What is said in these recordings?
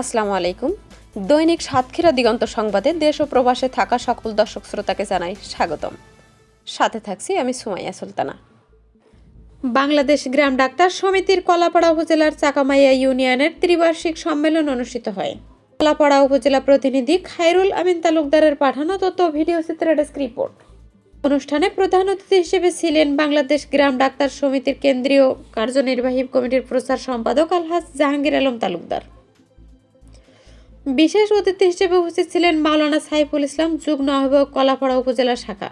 আসসালামু আলাইকুম। দৈনিক সাতক্ষীরা দিগন্ত সংবাদে দেশ ও প্রবাসে থাকা সকল দর্শক শ্রোতাকে জানাই স্বাগতম। সাথে থাকছি আমি সুমাইয়া সুলতানা। বাংলাদেশ গ্রাম ডাক্তার সমিতির কলাপাড়া উপজেলার চাকামাইয়া ইউনিয়নের ত্রিবার্ষিক সম্মেলন অনুষ্ঠিত হয়। কলাপাড়া উপজেলা প্রতিনিধি খায়রুল আমিন তালুকদারের পাঠানো তথ্য ভিডিও চিত্রের ডেস্ক রিপোর্ট। অনুষ্ঠানে প্রধান অতিথি হিসেবে ছিলেন বাংলাদেশ গ্রাম ডাক্তার সমিতির কেন্দ্রীয় কার্যনির্বাহী কমিটির প্রচার সম্পাদক আলহাজ জাহাঙ্গীর আলম তালুকদার। বিশেষ অতিথি হিসেবে উপস্থিত ছিলেন মাওলানা সাইফুল ইসলাম, যুগ্ম আহ্বায়ক কলাপাড়া উপজেলা শাখা।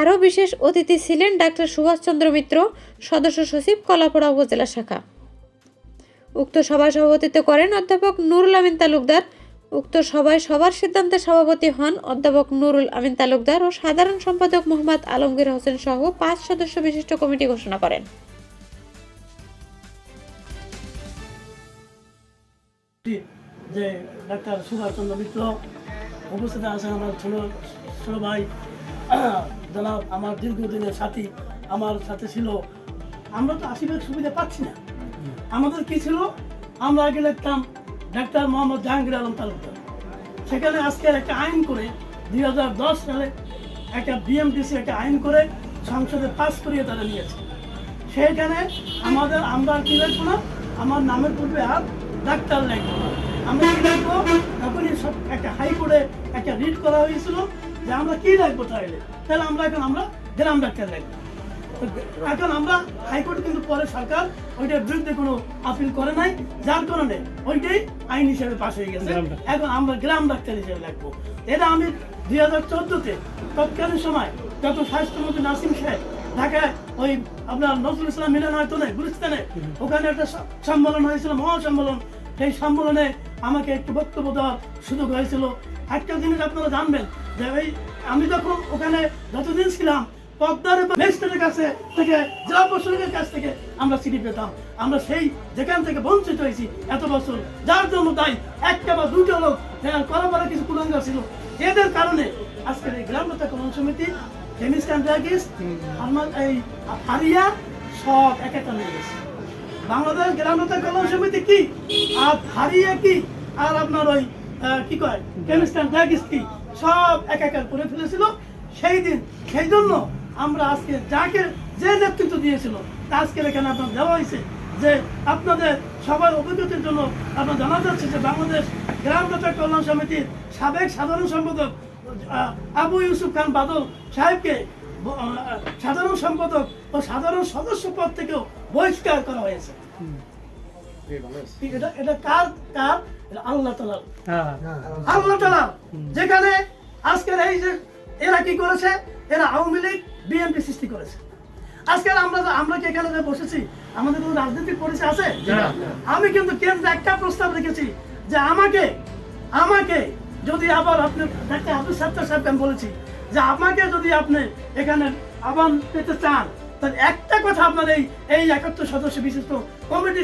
আরও বিশেষ অতিথি ছিলেন ডাক্তার সুভাষচন্দ্র মিত্র, সদস্য সচিব কলাপাড়া উপজেলা শাখা। উক্ত সভায় সভাপতিত্ব করেন অধ্যাপক নুরুল আমিন তালুকদার। উক্ত সভায় সবার সিদ্ধান্তে সভাপতি হন অধ্যাপক নুরুল আমিন তালুকদার ও সাধারণ সম্পাদক মোহাম্মদ আলমগীর হোসেন সহ পাঁচ সদস্য বিশিষ্ট কমিটি ঘোষণা করেন। যে ডাক্তার সুভাষচন্দ্র মিত্র উপস্থিত আছেন আমার ছোট ছোট ভাই, জনাব আমার দীর্ঘদিনের সাথী, আমার সাথে ছিল। আমরা তো আশীর্বাদ সুবিধা পাচ্ছি না। আমাদের কি ছিল? আমরা আগে লিখতাম ডাক্তার মোহাম্মদ জাহাঙ্গীর আলম তালুকদার। সেখানে আজকে একটা আইন করে দুই হাজার দশ সালে একটা বিএমডিসি একটা আইন করে সংসদে পাস করিয়ে তারা নিয়েছে। সেইখানে আমাদের আমরা কি লিখব না? আমার নামের পূর্বে আর ডাক্তার লিখব না আমরা কি লিখব তখনই সব একটা হাইকোর্টে একটা রিট করা হয়েছিল যে আমরা কি লিখব তাহলে তাহলে আমরা এখন আমরা গ্রাম ডাক্তার লিখব তো এখন আমরা হাইকোর্ট কিন্তু পরে সরকার ওইটার বিরুদ্ধে কোনো আপিল করে নাই। যার কারণে ওইটাই আইন হিসেবে পাশ হয়ে গেছে। এখন আমরা গ্রাম ডাক্তার হিসেবে লিখব এটা আমি দুই হাজার চোদ্দতে তৎকালীন সময় যত স্বাস্থ্যমন্ত্রী নাসিম সাহেব ঢাকায় ওই আপনার নজরুল ইসলাম মিলন হয়তো নেই গুলিস্তানে ওখানে একটা সম্মেলন হয়েছিল মহাসম্মেলন। সেই সম্মেলনে আমাকে একটু বক্তব্য দেওয়ার সুযোগ হয়েছিল। একটা জিনিস আপনারা জানবেন যে ওই আমি যখন ওখানে যতদিন ছিলাম পদ্মার ম্যাজিস্ট্রেটের কাছে থেকে জেলা প্রশাসকের কাছ থেকে আমরা চিঠি পেতাম। আমরা সেই যেখান থেকে বঞ্চিত হয়েছি এত বছর। যার জন্য তাই একটা বা দুটো লোক করা কিছু কুলাঙ্গা ছিল। এদের কারণে আজকের এই গ্রাম কল্যাণ সমিতি কেমিস্টান ডায়াগিস আমার এই হারিয়া সব এক একটা নিয়ে গেছে। বাংলাদেশ গ্রাম নেতা কল্যাণ সমিতি কি? আর হারিয়া কি? আর আপনার ওই কি কয়? কেমিস্টান ডায়াগিস কি? সব এক একার করে ফেলেছিল। সেই দিন সেই জন্য আমরা আজকে যাকে যে নেতৃত্ব দিয়েছিল তা আজকে এখানে আপনার দেওয়া হয়েছে যে আপনাদের সবার অভিজ্ঞতার জন্য আপনার জানা যাচ্ছে যে বাংলাদেশ গ্রাম নেতা কল্যাণ সমিতির সাবেক সাধারণ সম্পাদক আবু ইউসুফ খান বাদল সাহেবকে সাধারণ সম্পাদক ও সাধারণ সদস্য পদ থেকেও বহিষ্কার করা হয়েছে। এটা এটা কার কার? আল্লাহ তালার আল্লাহ তালা যেখানে আজকের এই যে এরা কি করেছে? এরা আওয়ামী লীগ বিএনপি সৃষ্টি করেছে। আজকের আমরা আমরা কি এখানে বসেছি আমাদের কোনো রাজনৈতিক পরিচয় আছে? আমি কিন্তু কেন্দ্রে একটা প্রস্তাব রেখেছি যে আমাকে আমাকে যদি আবার আপনি ডাক্তার আব্দুল সাত্তার সাহেব আমি বলেছি যে আমাকে যদি আপনি এখানে আবার পেতে চান, তাহলে একটা কথা আপনার এই এই একাত্তর সদস্য বিশিষ্ট কমিটি